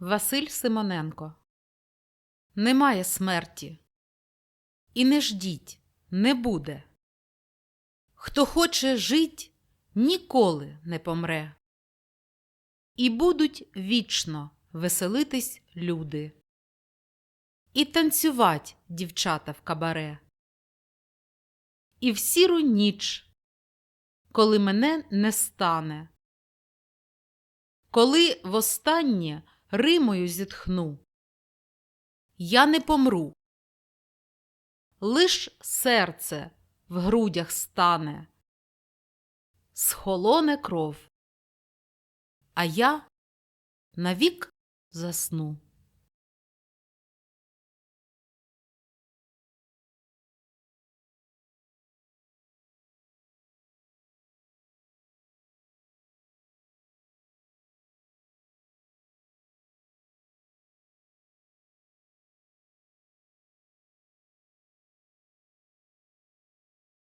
Василь Симоненко Немає смерті. І не ждіть, не буде. Хто хоче жить, ніколи не помре. І будуть вічно веселитись люди. І танцювать дівчата в кабаре. І в сіру ніч, коли мене не стане. Коли востаннє Римою зітхну, я не помру. Лиш серце в грудях стане, схолоне кров, а я навік засну.